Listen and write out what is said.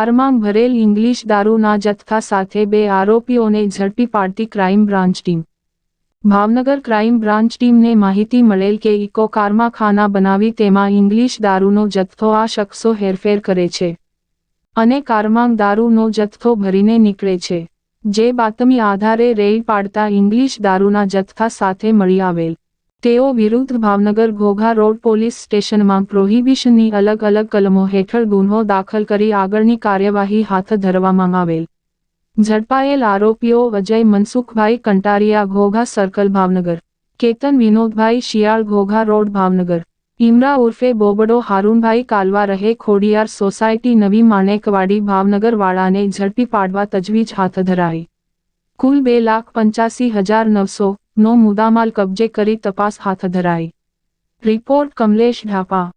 કારમાં ભરેલ ઇંગ્લિશ દારૂના જથ્થા સાથે બે આરોપીઓને ઝડપી પાડતી crime branch team. Bhavnagar crime branch ટીમને માહિતી મળેલ કે ઇકો કારમાં ખાના બનાવી તેમાં ઇંગ્લિશ દારૂનો જથ્થો આ શખ્સો હેરફેર કરે છે અને કારમાં દારૂનો જથ્થો ભરીને નીકળે છે. જે બાતમી આધારે રેડ પાડતા ઇંગ્લિશ દારૂના જથ્થા સાથે મળી આવેલ. તેઓ વિરુદ્ધ ભાવનગર ઘોઘા રોડ પોલીસ સ્ટેશનમાં પ્રોહિબિશનની અલગ અલગ કલમો હેઠળ ગુન્હો દાખલ કરી આગળની કાર્યવાહી હાથ ધરવામાં આવેલ. ઝડપાયેલ આરોપીઓ અજય મનસુખભાઈ કંટારિયા ઘોઘા સર્કલ ભાવનગર. કેતન વિનોદભાઈ શિયાળ ઘોઘા રોડ ભાવનગર. ઇમરા ઉર્ફે બોબડો હારૂનભાઈ કાલવા રહે ખોડિયાર સોસાયટી નવી માણેકવાડી ભાવનગર વાળાને ઝડપી પાડવા તજવીજ હાથ ધરાઈ. કુલ બે લાખ પંચ્યાસી હજાર નવસો નો મુદ્દામાલ કબજે કરી તપાસ હાથ ધરાઈ. રિપોર્ટ કમલેશ ઢાપા.